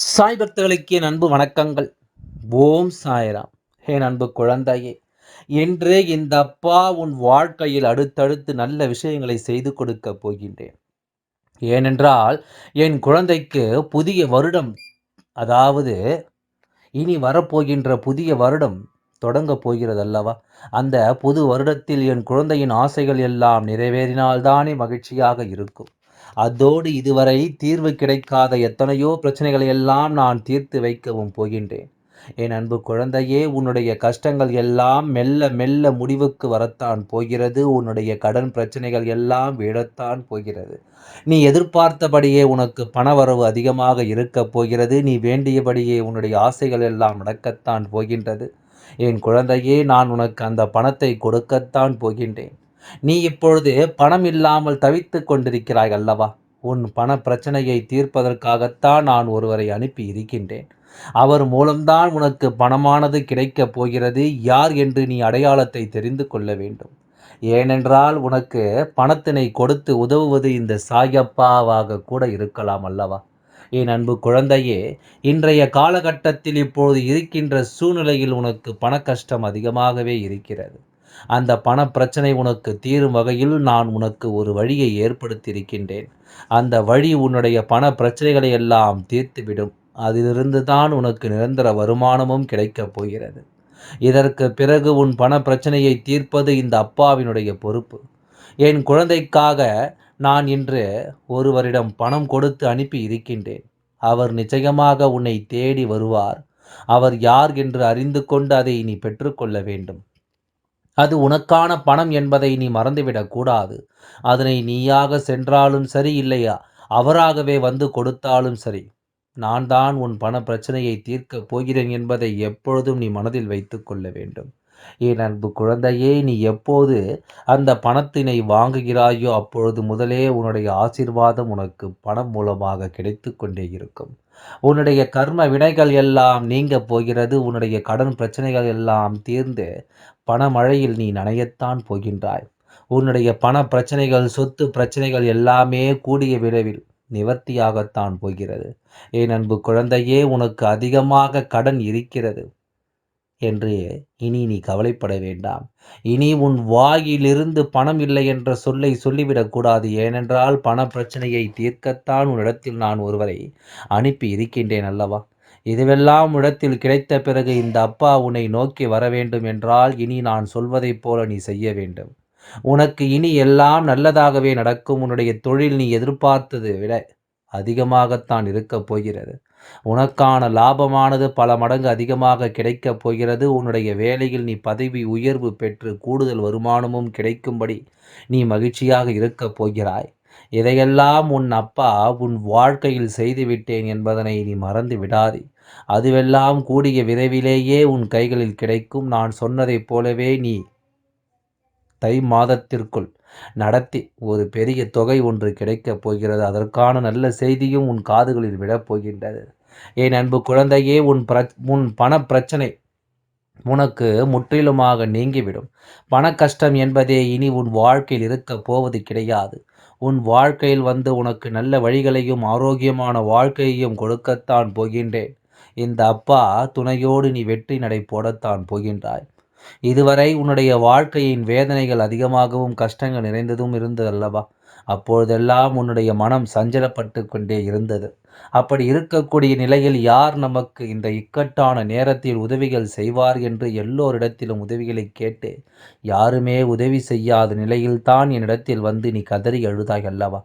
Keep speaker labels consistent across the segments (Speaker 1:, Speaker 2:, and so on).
Speaker 1: சாய் பக்தர்களுக்கு என் அன்பு வணக்கங்கள் ஓம் சாய்ராம் என் அன்பு குழந்தையே என்றே இந்த அப்பா உன் வாழ்க்கையில் அடுத்தடுத்து நல்ல விஷயங்களை செய்து கொடுக்க போகின்றேன் ஏனென்றால் என் குழந்தைக்கு புதிய வருடம் அதாவது இனி வரப்போகின்ற புதிய வருடம் தொடங்க போகிறது அல்லவா அந்த புது வருடத்தில் என் குழந்தையின் ஆசைகள் எல்லாம் நிறைவேறினால்தானே மகிழ்ச்சியாக இருக்கும் அதோடு இதுவரை தீர்வு கிடைக்காத எத்தனையோ பிரச்சனைகளை எல்லாம் நான் தீர்த்து வைக்கவும் போகின்றேன் என் அன்பு குழந்தையே உன்னுடைய கஷ்டங்கள் எல்லாம் மெல்ல மெல்ல முடிவுக்கு வரத்தான் போகிறது உன்னுடைய கடன் பிரச்சனைகள் எல்லாம் விழத்தான் போகிறது நீ எதிர்பார்த்தபடியே உனக்கு பண வரவு அதிகமாக இருக்கப் போகிறது நீ வேண்டியபடியே உன்னுடைய ஆசைகள் எல்லாம் நடக்கத்தான் போகின்றது என் குழந்தையே நான் உனக்கு அந்த பணத்தை கொடுக்கத்தான் போகின்றேன் நீ இப்பொழுது பணம் இல்லாமல் தவித்து கொண்டிருக்கிறாய் அல்லவா உன் பண பிரச்சனையை தீர்ப்பதற்காகத்தான் நான் ஒருவரை அனுப்பி இருக்கின்றேன் அவர் மூலம்தான் உனக்கு பணமானது கிடைக்கப் போகிறது யார் என்று நீ அடையாளத்தை தெரிந்து கொள்ள வேண்டும் ஏனென்றால் உனக்கு பணத்தினை கொடுத்து உதவுவது இந்த சாயப்பாவாக கூட இருக்கலாம் அல்லவா என் அன்பு குழந்தையே இன்றைய காலகட்டத்தில் இப்பொழுது இருக்கின்ற சூழ்நிலையில் உனக்கு பண கஷ்டம் அதிகமாகவே இருக்கிறது அந்த பண பிரச்சனை உனக்கு தீரும் வகையில் நான் உனக்கு ஒரு வழியை ஏற்படுத்தியிருக்கின்றேன் அந்த வழி உன்னுடைய பண பிரச்சனைகளை எல்லாம் தீர்த்துவிடும் அதிலிருந்து தான் உனக்கு நிரந்தர வருமானமும் கிடைக்கப் போகிறது இதற்கு பிறகு உன் பண பிரச்சனையை தீர்ப்பது இந்த அப்பாவினுடைய பொறுப்பு என் குழந்தைக்காக நான் இன்று ஒருவரிடம் பணம் கொடுத்து அனுப்பி இருக்கின்றேன் அவர் நிச்சயமாக உன்னை தேடி வருவார் அவர் யார் என்று அறிந்து கொண்டு அதை நீ பெற்றுக்கொள்ள வேண்டும் அது உனக்கான பணம் என்பதை நீ மறந்துவிடக்கூடாது அதனை நீயாக சென்றாலும் சரி இல்லையா அவராகவே வந்து கொடுத்தாலும் சரி நான் தான் உன் பண பிரச்சனையை தீர்க்கப் போகிறேன் என்பதை எப்பொழுதும் நீ மனதில் வைத்து கொள்ள வேண்டும் என் அன்பு குழந்தையே நீ எப்போது அந்த பணத்தினை வாங்குகிறாயோ அப்பொழுது முதலே உன்னுடைய ஆசிர்வாதம் உனக்கு பணம் மூலமாக கிடைத்து கொண்டே இருக்கும் உன்னுடைய கர்ம வினைகள் எல்லாம் நீங்க போகிறது உன்னுடைய கடன் பிரச்சனைகள் எல்லாம் தீர்ந்து பணமழையில் நீ நனையத்தான் போகின்றாய் உன்னுடைய பண பிரச்சனைகள் சொத்து பிரச்சனைகள் எல்லாமே கூடிய விரைவில் நிவர்த்தியாகத்தான் போகிறது ஏன் அன்பு குழந்தையே உனக்கு அதிகமாக கடன் இருக்கிறது என்று இனி நீ கவலைப்பட வேண்டாம் இனி உன் வாயிலிருந்து பணம் இல்லை என்ற சொல்லை சொல்லிவிடக்கூடாது ஏனென்றால் பண பிரச்சனையை தீர்க்கத்தான் உன்னிடத்தில் நான் ஒருவரை அனுப்பி இருக்கின்றேன் அல்லவா இதுவெல்லாம் இடத்தில் கிடைத்த பிறகு இந்த அப்பா உன்னை நோக்கி வர வேண்டும் என்றால் இனி நான் சொல்வதைப் போல நீ செய்ய வேண்டும் உனக்கு இனி எல்லாம் நல்லதாகவே நடக்கும் உன்னுடைய தொழில் நீ எதிர்பார்த்தது விட அதிகமாகத்தான் இருக்கப் போகிறது உனக்கான லாபமானது பல மடங்கு அதிகமாக கிடைக்கப் போகிறது உன்னுடைய வேலையில் நீ பதவி உயர்வு பெற்று கூடுதல் வருமானமும் கிடைக்கும்படி நீ மகிழ்ச்சியாக இருக்கப் போகிறாய் இதையெல்லாம் உன் அப்பா உன் வாழ்க்கையில் செய்துவிட்டேன் என்பதனை நீ மறந்து விடாதே அதுவெல்லாம் கூடிய விரைவிலேயே உன் கைகளில் கிடைக்கும் நான் சொன்னதைப் போலவே நீ தை மாதத்திற்குள் நடத்தி ஒரு பெரிய தொகை ஒன்று கிடைக்கப் போகிறது அதற்கான நல்ல செய்தியும் உன் காதுகளில் விடப் போகின்றது என் அன்பு குழந்தையே உன் பிர உன் பண பிரச்சனை உனக்கு முற்றிலுமாக நீங்கிவிடும் பண கஷ்டம் என்பதே இனி உன் வாழ்க்கையில் இருக்கப் போவது கிடையாது உன் வாழ்க்கையில் வந்து உனக்கு நல்ல வழிகளையும் ஆரோக்கியமான வாழ்க்கையையும் கொடுக்கத்தான் போகின்றேன் இந்த அப்பா துணையோடு நீ வெற்றி நடை போடத்தான் போகின்றாய் இதுவரை உன்னுடைய வாழ்க்கையின் வேதனைகள் அதிகமாகவும் கஷ்டங்கள் நிறைந்ததும் இருந்தது அல்லவா அப்பொழுதெல்லாம் உன்னுடைய மனம் சஞ்சலப்பட்டு கொண்டே இருந்தது அப்படி இருக்கக்கூடிய நிலையில் யார் நமக்கு இந்த இக்கட்டான நேரத்தில் உதவிகள் செய்வார் என்று எல்லோரிடத்திலும் உதவிகளை கேட்டு யாருமே உதவி செய்யாத நிலையில்தான் என்னிடத்தில் வந்து நீ கதறி எழுதாய் அல்லவா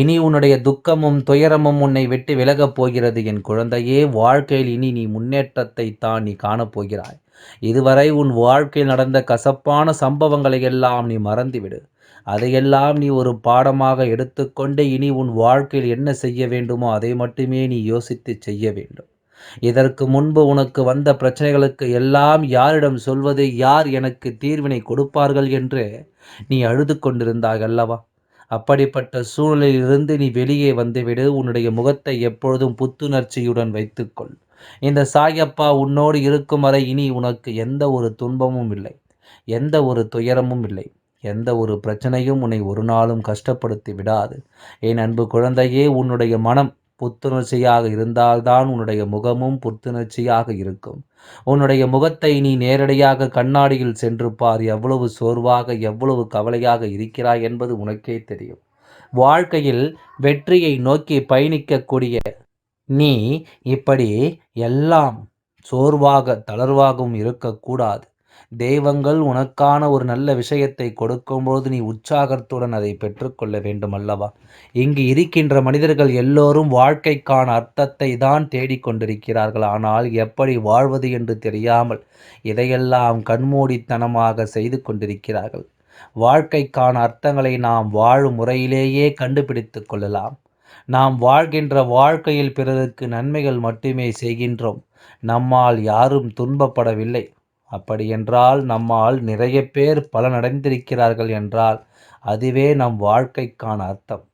Speaker 1: இனி உன்னுடைய துக்கமும் துயரமும் உன்னை விட்டு விலகப் போகிறது என் குழந்தையே வாழ்க்கையில் இனி நீ முன்னேற்றத்தை தான் நீ காணப்போகிறாய் இதுவரை உன் வாழ்க்கையில் நடந்த கசப்பான சம்பவங்களை எல்லாம் நீ மறந்துவிடு அதையெல்லாம் நீ ஒரு பாடமாக எடுத்துக்கொண்டு இனி உன் வாழ்க்கையில் என்ன செய்ய வேண்டுமோ அதை மட்டுமே நீ யோசித்து செய்ய வேண்டும் இதற்கு முன்பு உனக்கு வந்த பிரச்சனைகளுக்கு எல்லாம் யாரிடம் சொல்வது யார் எனக்கு தீர்வினை கொடுப்பார்கள் என்று நீ அழுது கொண்டிருந்தாய் அல்லவா அப்படிப்பட்ட சூழ்நிலையிலிருந்து நீ வெளியே வந்துவிடு உன்னுடைய முகத்தை எப்பொழுதும் புத்துணர்ச்சியுடன் வைத்துக்கொள் இந்த சாயப்பா உன்னோடு இருக்கும் வரை இனி உனக்கு எந்த ஒரு துன்பமும் இல்லை எந்த ஒரு துயரமும் இல்லை எந்த ஒரு பிரச்சனையும் உன்னை ஒரு நாளும் கஷ்டப்படுத்தி விடாது என் அன்பு குழந்தையே உன்னுடைய மனம் புத்துணர்ச்சியாக இருந்தால்தான் உன்னுடைய முகமும் புத்துணர்ச்சியாக இருக்கும் உன்னுடைய முகத்தை நீ நேரடியாக கண்ணாடியில் சென்று பார் எவ்வளவு சோர்வாக எவ்வளவு கவலையாக இருக்கிறாய் என்பது உனக்கே தெரியும் வாழ்க்கையில் வெற்றியை நோக்கி பயணிக்கக்கூடிய நீ இப்படி எல்லாம் சோர்வாக தளர்வாகவும் இருக்கக்கூடாது தெய்வங்கள் உனக்கான ஒரு நல்ல விஷயத்தை கொடுக்கும்போது நீ உற்சாகத்துடன் அதை பெற்றுக்கொள்ள வேண்டும் அல்லவா இங்கு இருக்கின்ற மனிதர்கள் எல்லோரும் வாழ்க்கைக்கான அர்த்தத்தை தான் தேடிக்கொண்டிருக்கிறார்கள் ஆனால் எப்படி வாழ்வது என்று தெரியாமல் இதையெல்லாம் கண்மூடித்தனமாக செய்து கொண்டிருக்கிறார்கள் வாழ்க்கைக்கான அர்த்தங்களை நாம் வாழும் முறையிலேயே கண்டுபிடித்து கொள்ளலாம் நாம் வாழ்கின்ற வாழ்க்கையில் பிறருக்கு நன்மைகள் மட்டுமே செய்கின்றோம் நம்மால் யாரும் துன்பப்படவில்லை அப்படியென்றால் நம்மால் நிறைய பேர் பலனடைந்திருக்கிறார்கள் என்றால் அதுவே நம் வாழ்க்கைக்கான அர்த்தம்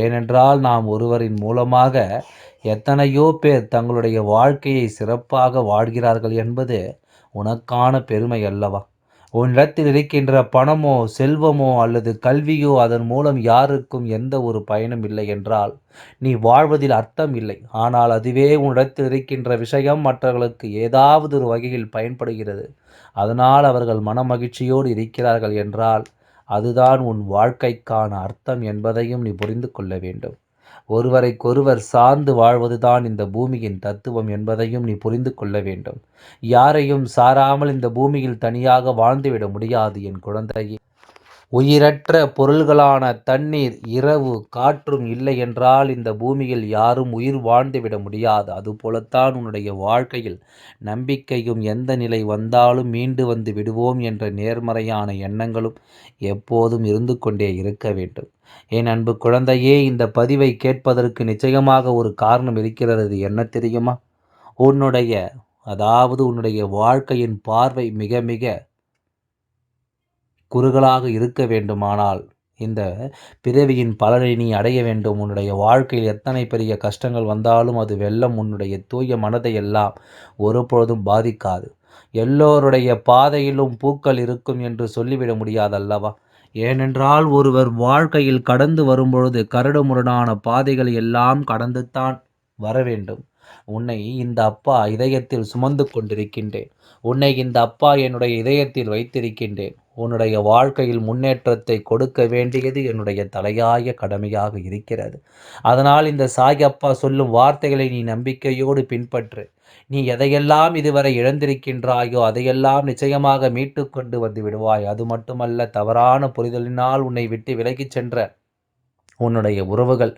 Speaker 1: ஏனென்றால் நாம் ஒருவரின் மூலமாக எத்தனையோ பேர் தங்களுடைய வாழ்க்கையை சிறப்பாக வாழ்கிறார்கள் என்பது உனக்கான பெருமை அல்லவா உன்னிடத்தில் இருக்கின்ற பணமோ செல்வமோ அல்லது கல்வியோ அதன் மூலம் யாருக்கும் எந்த ஒரு பயனும் இல்லை என்றால் நீ வாழ்வதில் அர்த்தம் இல்லை ஆனால் அதுவே உன்னிடத்தில் இருக்கின்ற விஷயம் மற்றவர்களுக்கு ஏதாவது ஒரு வகையில் பயன்படுகிறது அதனால் அவர்கள் மனமகிழ்ச்சியோடு இருக்கிறார்கள் என்றால் அதுதான் உன் வாழ்க்கைக்கான அர்த்தம் என்பதையும் நீ புரிந்து கொள்ள வேண்டும் ஒருவரைக்கொருவர் சார்ந்து வாழ்வதுதான் இந்த பூமியின் தத்துவம் என்பதையும் நீ புரிந்து கொள்ள வேண்டும் யாரையும் சாராமல் இந்த பூமியில் தனியாக வாழ்ந்துவிட முடியாது என் குழந்தையே உயிரற்ற பொருள்களான தண்ணீர் இரவு காற்றும் இல்லை என்றால் இந்த பூமியில் யாரும் உயிர் வாழ்ந்துவிட முடியாது அதுபோலத்தான் உன்னுடைய வாழ்க்கையில் நம்பிக்கையும் எந்த நிலை வந்தாலும் மீண்டு வந்து விடுவோம் என்ற நேர்மறையான எண்ணங்களும் எப்போதும் இருந்து கொண்டே இருக்க வேண்டும் என் அன்பு குழந்தையே இந்த பதிவை கேட்பதற்கு நிச்சயமாக ஒரு காரணம் இருக்கிறது என்ன தெரியுமா உன்னுடைய அதாவது உன்னுடைய வாழ்க்கையின் பார்வை மிக மிக குறுகலாக இருக்க வேண்டுமானால் இந்த பிறவியின் பலனை நீ அடைய வேண்டும் உன்னுடைய வாழ்க்கையில் எத்தனை பெரிய கஷ்டங்கள் வந்தாலும் அது வெள்ளம் உன்னுடைய தூய மனதை எல்லாம் ஒருபொழுதும் பாதிக்காது எல்லோருடைய பாதையிலும் பூக்கள் இருக்கும் என்று சொல்லிவிட முடியாதல்லவா ஏனென்றால் ஒருவர் வாழ்க்கையில் கடந்து வரும்பொழுது கரடுமுரடான பாதைகள் எல்லாம் கடந்துத்தான் வர வேண்டும் உன்னை இந்த அப்பா இதயத்தில் சுமந்து கொண்டிருக்கின்றேன் உன்னை இந்த அப்பா என்னுடைய இதயத்தில் வைத்திருக்கின்றேன் உன்னுடைய வாழ்க்கையில் முன்னேற்றத்தை கொடுக்க வேண்டியது என்னுடைய தலையாய கடமையாக இருக்கிறது அதனால் இந்த சாய் அப்பா சொல்லும் வார்த்தைகளை நீ நம்பிக்கையோடு பின்பற்று நீ எதையெல்லாம் இதுவரை இழந்திருக்கின்றாயோ அதையெல்லாம் நிச்சயமாக மீட்டு கொண்டு வந்து விடுவாய் அது மட்டுமல்ல தவறான புரிதலினால் உன்னை விட்டு விலகிச் சென்ற உன்னுடைய உறவுகள்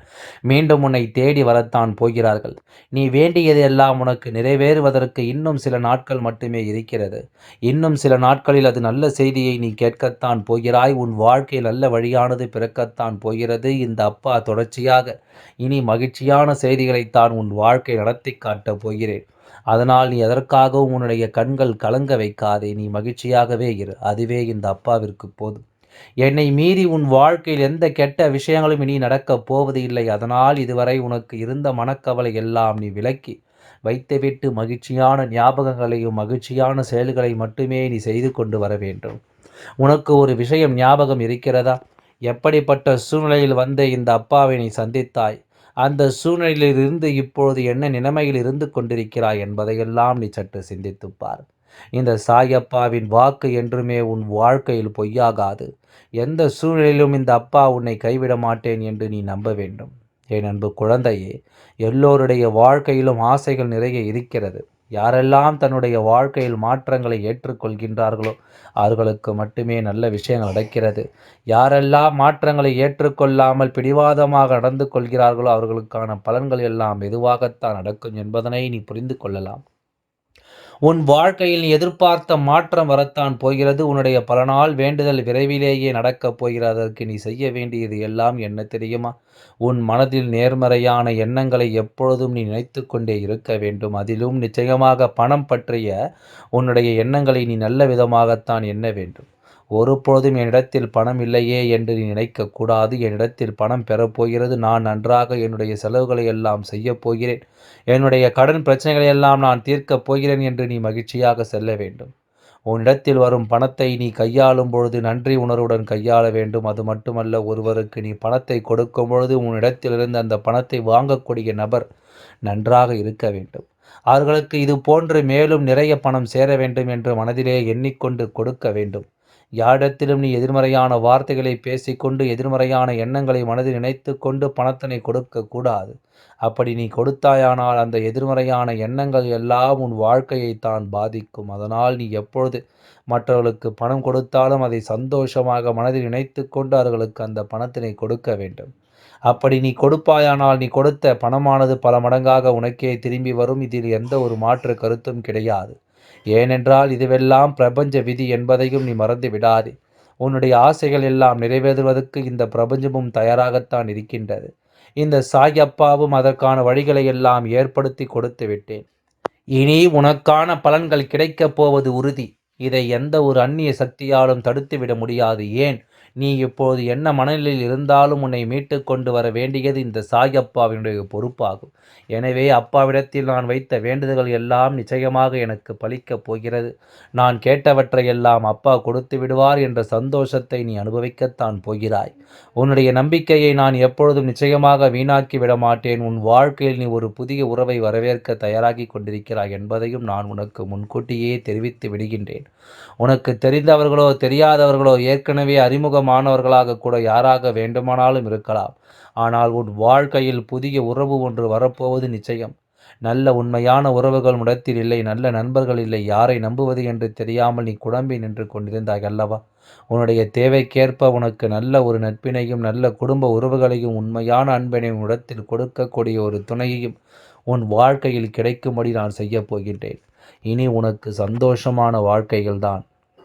Speaker 1: மீண்டும் உன்னை தேடி வரத்தான் போகிறார்கள் நீ வேண்டியதெல்லாம் உனக்கு நிறைவேறுவதற்கு இன்னும் சில நாட்கள் மட்டுமே இருக்கிறது இன்னும் சில நாட்களில் அது நல்ல செய்தியை நீ கேட்கத்தான் போகிறாய் உன் வாழ்க்கை நல்ல வழியானது பிறக்கத்தான் போகிறது இந்த அப்பா தொடர்ச்சியாக இனி மகிழ்ச்சியான செய்திகளைத்தான் உன் வாழ்க்கை நடத்தி காட்டப் போகிறேன் அதனால் நீ எதற்காகவும் உன்னுடைய கண்கள் கலங்க வைக்காதே நீ மகிழ்ச்சியாகவே இரு அதுவே இந்த அப்பாவிற்கு போதும் என்னை மீறி உன் வாழ்க்கையில் எந்த கெட்ட விஷயங்களும் இனி நடக்கப் போவது இல்லை அதனால் இதுவரை உனக்கு இருந்த மனக்கவலை எல்லாம் நீ விலக்கி வைத்துவிட்டு மகிழ்ச்சியான ஞாபகங்களையும் மகிழ்ச்சியான செயல்களை மட்டுமே நீ செய்து கொண்டு வர வேண்டும் உனக்கு ஒரு விஷயம் ஞாபகம் இருக்கிறதா எப்படிப்பட்ட சூழ்நிலையில் வந்த இந்த அப்பாவை நீ சந்தித்தாய் அந்த சூழ்நிலையிலிருந்து இப்பொழுது என்ன நிலைமையில் இருந்து கொண்டிருக்கிறாய் என்பதையெல்லாம் நீ சற்று சிந்தித்துப்பார் இந்த சாயப்பாவின் வாக்கு என்றுமே உன் வாழ்க்கையில் பொய்யாகாது எந்த சூழலிலும் இந்த அப்பா உன்னை கைவிட மாட்டேன் என்று நீ நம்ப வேண்டும் என் அன்பு குழந்தையே எல்லோருடைய வாழ்க்கையிலும் ஆசைகள் நிறைய இருக்கிறது யாரெல்லாம் தன்னுடைய வாழ்க்கையில் மாற்றங்களை ஏற்றுக்கொள்கின்றார்களோ அவர்களுக்கு மட்டுமே நல்ல விஷயங்கள் நடக்கிறது யாரெல்லாம் மாற்றங்களை ஏற்றுக்கொள்ளாமல் பிடிவாதமாக நடந்து கொள்கிறார்களோ அவர்களுக்கான பலன்கள் எல்லாம் மெதுவாகத்தான் நடக்கும் என்பதனை நீ புரிந்து கொள்ளலாம் உன் வாழ்க்கையில் எதிர்பார்த்த மாற்றம் வரத்தான் போகிறது உன்னுடைய பல நாள் வேண்டுதல் விரைவிலேயே நடக்கப் போகிறதற்கு நீ செய்ய வேண்டியது எல்லாம் என்ன தெரியுமா உன் மனதில் நேர்மறையான எண்ணங்களை எப்பொழுதும் நீ நினைத்து கொண்டே இருக்க வேண்டும் அதிலும் நிச்சயமாக பணம் பற்றிய உன்னுடைய எண்ணங்களை நீ நல்ல விதமாகத்தான் எண்ண வேண்டும் ஒருபொழுதும் என்னிடத்தில் பணம் இல்லையே என்று நீ நினைக்கக்கூடாது என்னிடத்தில் பணம் பெறப்போகிறது நான் நன்றாக என்னுடைய செலவுகளை எல்லாம் செய்யப்போகிறேன் என்னுடைய கடன் பிரச்சனைகளை எல்லாம் நான் தீர்க்கப் போகிறேன் என்று நீ மகிழ்ச்சியாக செல்ல வேண்டும் உன்னிடத்தில் வரும் பணத்தை நீ கையாளும் பொழுது நன்றி உணர்வுடன் கையாள வேண்டும் அது மட்டுமல்ல ஒருவருக்கு நீ பணத்தை கொடுக்கும் பொழுது உன்னிடத்திலிருந்து அந்த பணத்தை வாங்கக்கூடிய நபர் நன்றாக இருக்க வேண்டும் அவர்களுக்கு இது போன்று மேலும் நிறைய பணம் சேர வேண்டும் என்று மனதிலே எண்ணிக்கொண்டு கொடுக்க வேண்டும் யாரிடத்திலும் நீ எதிர்மறையான வார்த்தைகளை பேசிக்கொண்டு எதிர்மறையான எண்ணங்களை மனதில் நினைத்து கொண்டு பணத்தினை கொடுக்கக்கூடாது அப்படி நீ கொடுத்தாயானால் அந்த எதிர்மறையான எண்ணங்கள் எல்லாம் உன் வாழ்க்கையை தான் பாதிக்கும் அதனால் நீ எப்பொழுது மற்றவர்களுக்கு பணம் கொடுத்தாலும் அதை சந்தோஷமாக மனதில் நினைத்து கொண்டு அவர்களுக்கு அந்த பணத்தினை கொடுக்க வேண்டும் அப்படி நீ கொடுப்பாயானால் நீ கொடுத்த பணமானது பல மடங்காக உனக்கே திரும்பி வரும் இதில் எந்த ஒரு மாற்று கருத்தும் கிடையாது ஏனென்றால் இதுவெல்லாம் பிரபஞ்ச விதி என்பதையும் நீ மறந்து விடாதே உன்னுடைய ஆசைகள் எல்லாம் நிறைவேறுவதற்கு இந்த பிரபஞ்சமும் தயாராகத்தான் இருக்கின்றது இந்த சாய் அப்பாவும் அதற்கான வழிகளை எல்லாம் ஏற்படுத்தி கொடுத்து விட்டேன் இனி உனக்கான பலன்கள் கிடைக்கப் போவது உறுதி இதை எந்த ஒரு அந்நிய சக்தியாலும் தடுத்துவிட முடியாது ஏன் நீ இப்போது என்ன மனநிலையில் இருந்தாலும் உன்னை மீட்டு கொண்டு வர வேண்டியது இந்த சாய் அப்பாவினுடைய பொறுப்பாகும் எனவே அப்பாவிடத்தில் நான் வைத்த வேண்டுதல்கள் எல்லாம் நிச்சயமாக எனக்கு பலிக்கப் போகிறது நான் கேட்டவற்றையெல்லாம் அப்பா கொடுத்து விடுவார் என்ற சந்தோஷத்தை நீ அனுபவிக்கத்தான் போகிறாய் உன்னுடைய நம்பிக்கையை நான் எப்பொழுதும் நிச்சயமாக வீணாக்கி விட மாட்டேன் உன் வாழ்க்கையில் நீ ஒரு புதிய உறவை வரவேற்க தயாராகி கொண்டிருக்கிறாய் என்பதையும் நான் உனக்கு முன்கூட்டியே தெரிவித்து விடுகின்றேன் உனக்கு தெரிந்தவர்களோ தெரியாதவர்களோ ஏற்கனவே அறிமுகம் அறிமுகமானவர்களாக கூட யாராக வேண்டுமானாலும் இருக்கலாம் ஆனால் உன் வாழ்க்கையில் புதிய உறவு ஒன்று வரப்போவது நிச்சயம் நல்ல உண்மையான உறவுகள் முடத்தில் இல்லை நல்ல நண்பர்கள் இல்லை யாரை நம்புவது என்று தெரியாமல் நீ குழம்பி நின்று கொண்டிருந்தாய் அல்லவா உன்னுடைய தேவைக்கேற்ப உனக்கு நல்ல ஒரு நட்பினையும் நல்ல குடும்ப உறவுகளையும் உண்மையான அன்பினையும் இடத்தில் கொடுக்கக்கூடிய ஒரு துணையையும் உன் வாழ்க்கையில் கிடைக்கும்படி நான் செய்யப் போகின்றேன் இனி உனக்கு சந்தோஷமான வாழ்க்கைகள்தான்